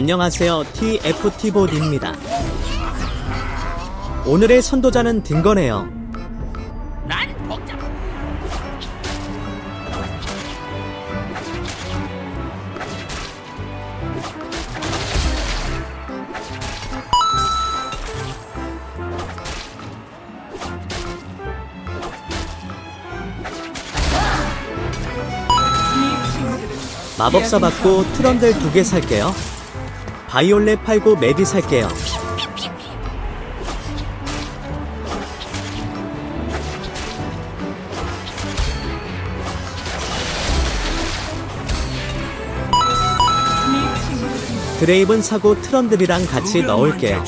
안녕하세요. TFT봇입니다. 오늘의 선도자는 딩거네요. 난 복잡. 마법사 받고 트런들 두 개 살게요. 바이올렛 팔고 메디 살게요. 드레이븐 사고 트런들이랑 같이 넣을게요.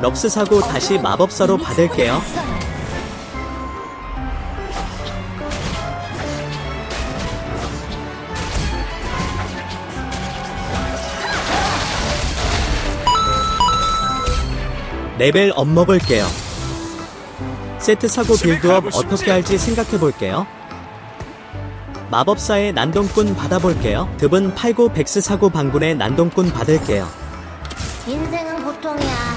럭스 사고 다시 마법사로 받을게요. 레벨 업 먹을게요. 세트 사고 빌드업 어떻게 할지 생각해 볼게요. 마법사의 난동꾼 받아볼게요. 듭은 팔고 백스 사고 방군의 난동꾼 받을게요. 인생은 보통이야.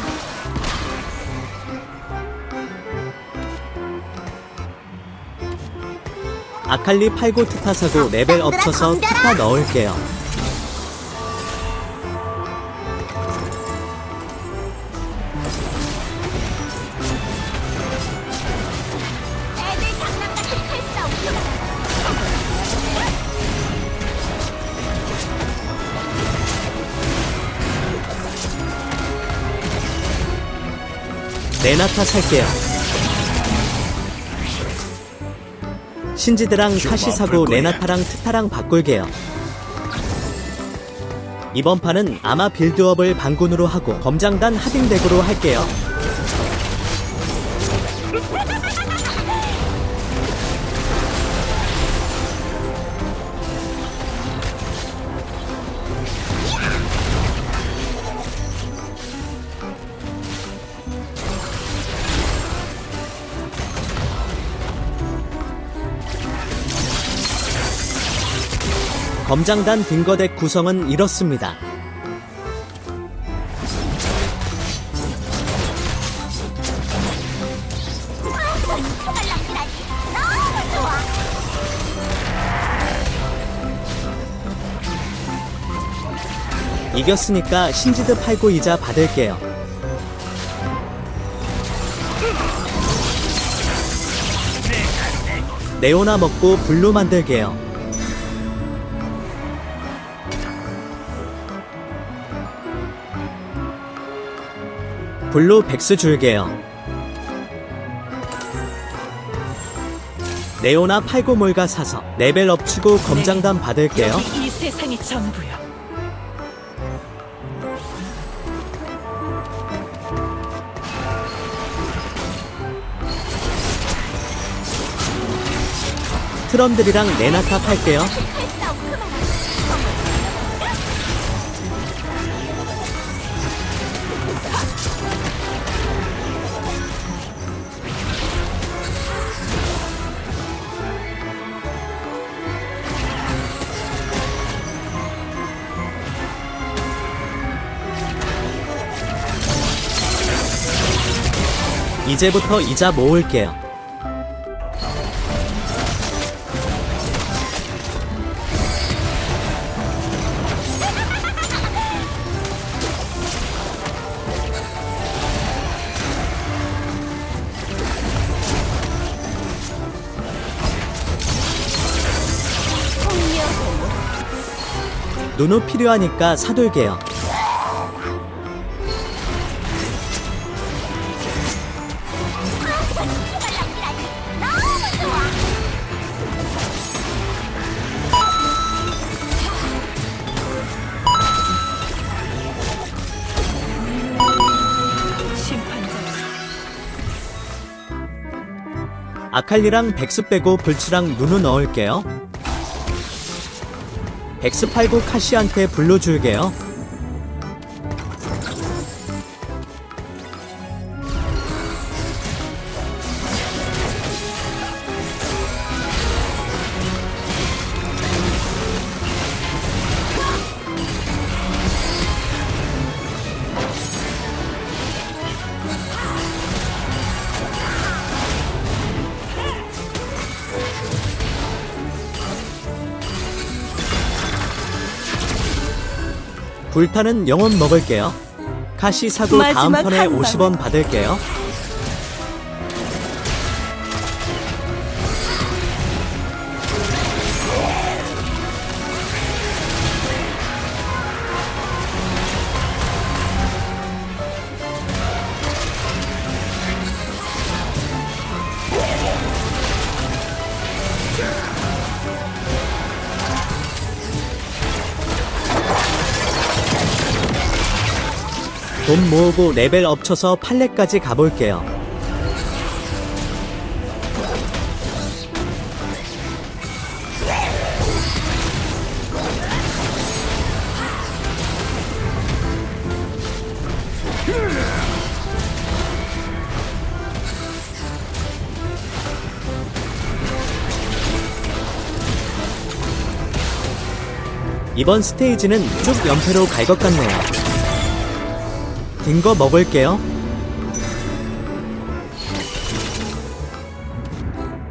아칼리 팔고 트타 사고 레벨 업 쳐서 트타 넣을게요. 레나타 살게요. 신지드랑 카시 사고 레나타랑 트타랑 바꿀게요. 이번 판은 아마 빌드업을 반군으로 하고 검장단 하딩덱으로 할게요. 검장단 딩거덱 구성은 이렇습니다. 이겼으니까 신지드 팔고 이자 받을게요. 네오나 먹고 블루 만들게요. 블루 백스 줄게요. 네오나 팔고 몰가 사서 레벨 업 치고 검장단 받을게요. 여기 이 세상이 전부야. 트럼들이랑 레나타 팔게요. 이제부터 이자 모을게요. 누누 필요하니까 사둘게요. 아칼리랑 백스 빼고 불치랑 누누 넣을게요. 백스 팔고 카시한테 블루 줄게요. 불타는 영혼 먹을게요. 카시 사고 다음 마지막 턴에 한 방. 50원 받을게요. 돈 모으고 레벨 업쳐서 팔레까지 가볼게요. 이번 스테이지는 쭉 연패로 갈 것 같네요. 든거 먹을게요.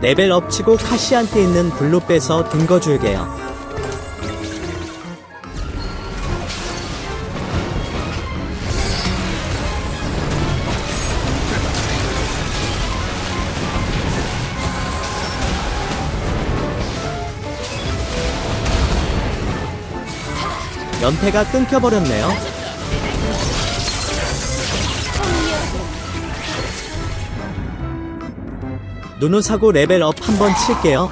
레벨 업치고 카시한테 있는 블루 빼서 든거 줄게요. 연패가 끊겨버렸네요. 누누 사고 레벨 업 한번 칠게요.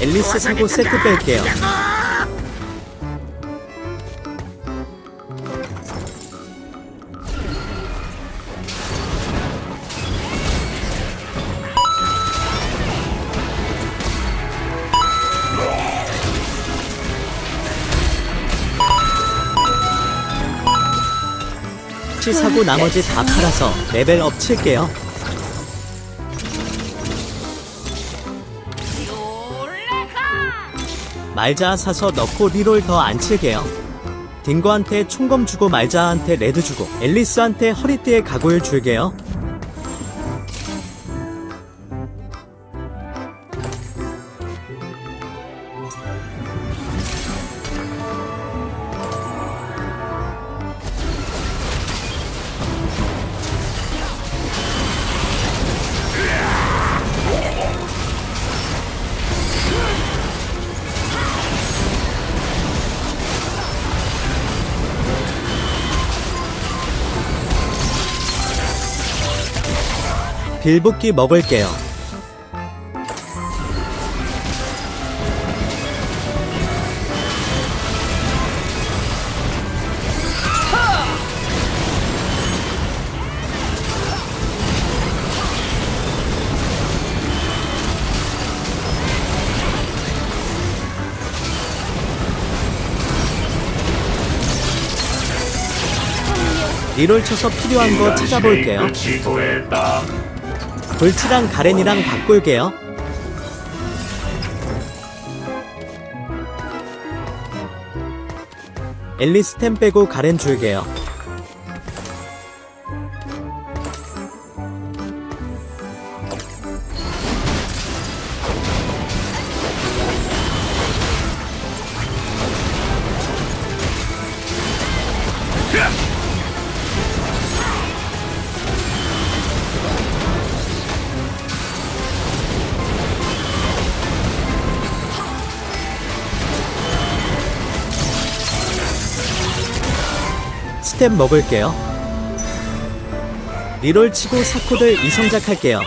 앨리스 사고 세트 뺄게요. 치 사고 나머지 다 팔아서 레벨 업 칠게요. 말자 사서 넣고 리롤 더 안 칠게요. 딩거한테 총검 주고 말자한테 레드 주고 앨리스한테 허리띠에 가골 줄게요. 빌붙기 먹을게요. 리롤 쳐서 필요한 거 찾아볼게요. 불치랑 가렌이랑 바꿀게요. 앨리스템 빼고 가렌 줄게요. 스텝 먹을게요. 리롤 치고 사코들 이성작 할게요.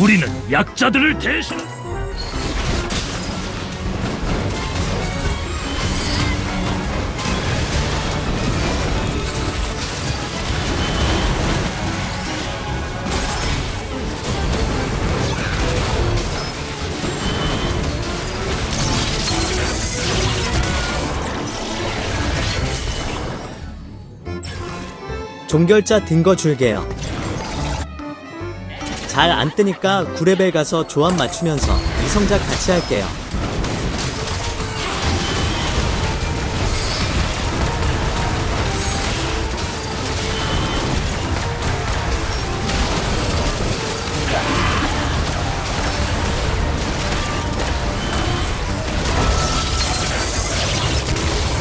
우리는 약자들을 대신 종결자 든거 줄게요. 잘 안 뜨니까 9레벨 가서 조합 맞추면서 이성작 같이 할게요.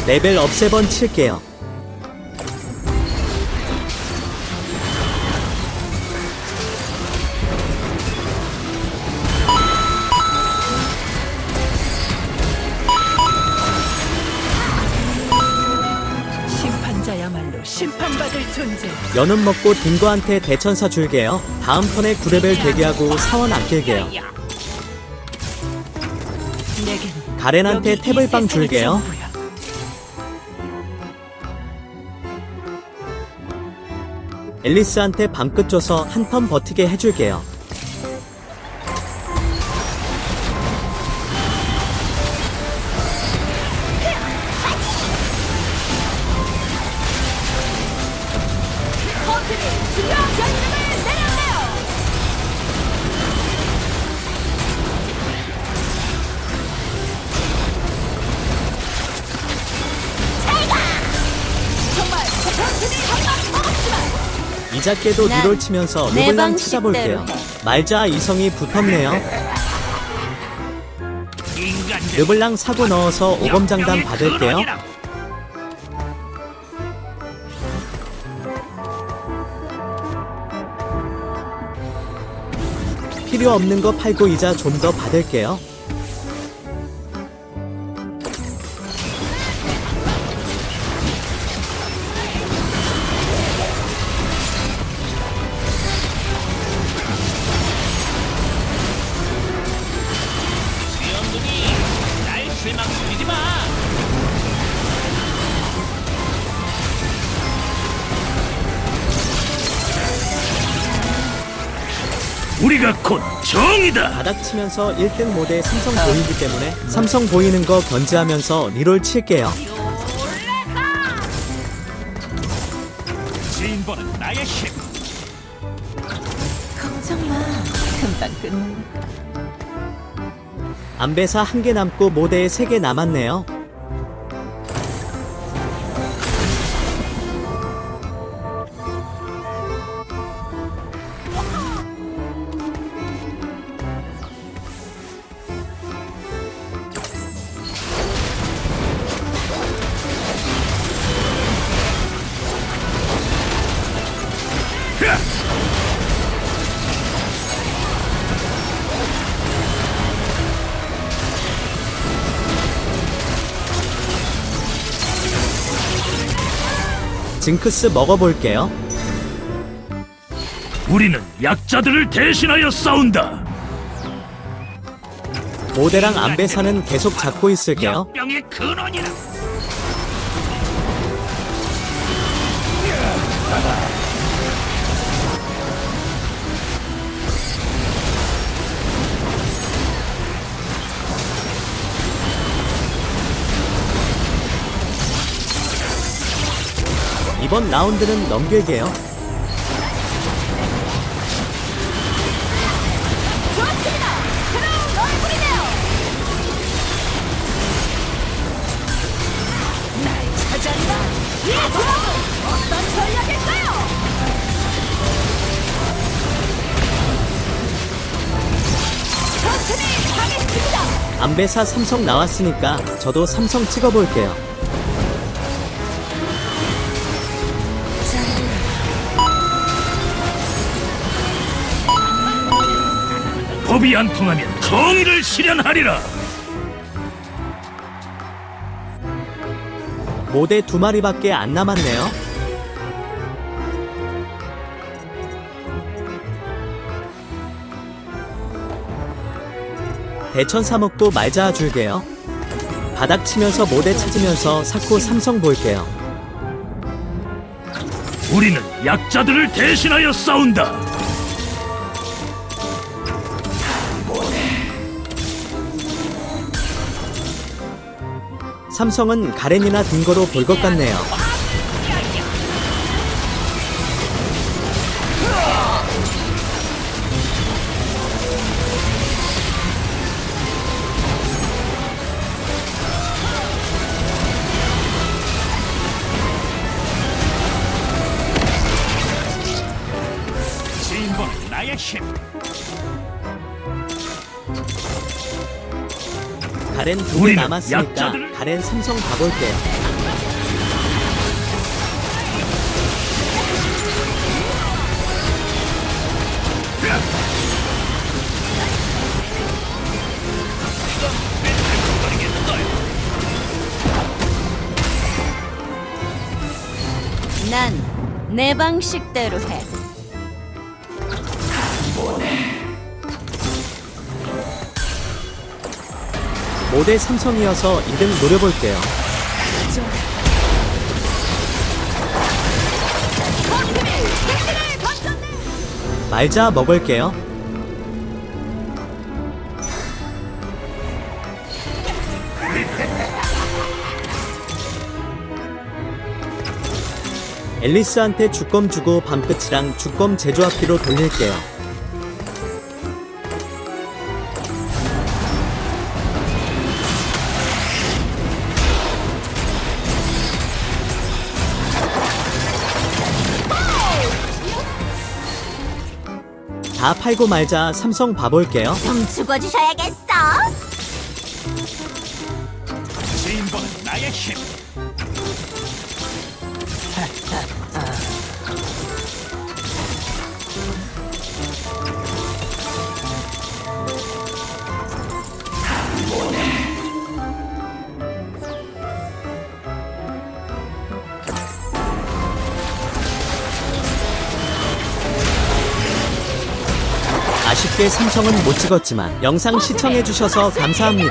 레벨 업세번 칠게요. 심판받을 존재. 연은 먹고 딩거한테 대천사 줄게요. 다음 턴에 9레벨 대기하고 사원 아낄게요. 내겐 가렌한테 여기 이 탭을 빵 세상이 줄게요. 전부야. 앨리스한테 방끝 줘서 한 턴 버티게 해줄게요. 난 리롤 치면서 내 르블랑 방식대로 찾아볼게요. 해. 말자 이성이 붙었네요. 인간들 르블랑 사고 넣어서 오검장단 받을게요. 필요 없는 거 팔고 이자 좀 더 받을게요. 우리가 곧 정이다. 바닥 치면서 1등 모델 삼성 보이기 때문에 삼성 보이는 거 견제하면서 리롤 칠게요. 진보는 나의 힘. 걱정 마. 금방 끝나니까. 안배사 한 개 남고 모델 3개 남았네요. 징크스 먹어볼게요. 우리는 약자들을 대신하여 싸운다. 모델랑 안배사는 계속 잡고 있을게요. 역병의 근원이라. 이번 라운드는 넘길게요. 좋습니다. 새로운 얼굴이네요. 날 찾았나? 이 조합은 어떤 전략일까요? 버튼이 가겠습니다. 안배사 삼성 나왔으니까 저도 삼성 찍어볼게요. 법이 안 통하면 정의를 실현하리라. 모델 두 마리밖에 안 남았네요. 대천사 먹고 말자 줄게요. 바닥 치면서 모델 찾으면서 사코 삼성 볼게요. 우리는 약자들을 대신하여 싸운다. 삼성은 가렌이나 등거로 볼 것 같네요. 나의 힘. 가렌 두개 우리는 남았으니까 약자들을- 가렌 삼성 가볼게요. 난 내 방식대로 해. 모대 삼성이어서 2등 노려볼게요. 말자 먹을게요. 앨리스한테 주검 주고 밤끝이랑 주검 제조합기로 돌릴게요. 팔고 말자 삼성 봐볼게요. 좀 죽어주셔야겠어. 주인공은 나의 힘. 아쉽게 삼성은 못 찍었지만 영상 시청해주셔서 감사합니다.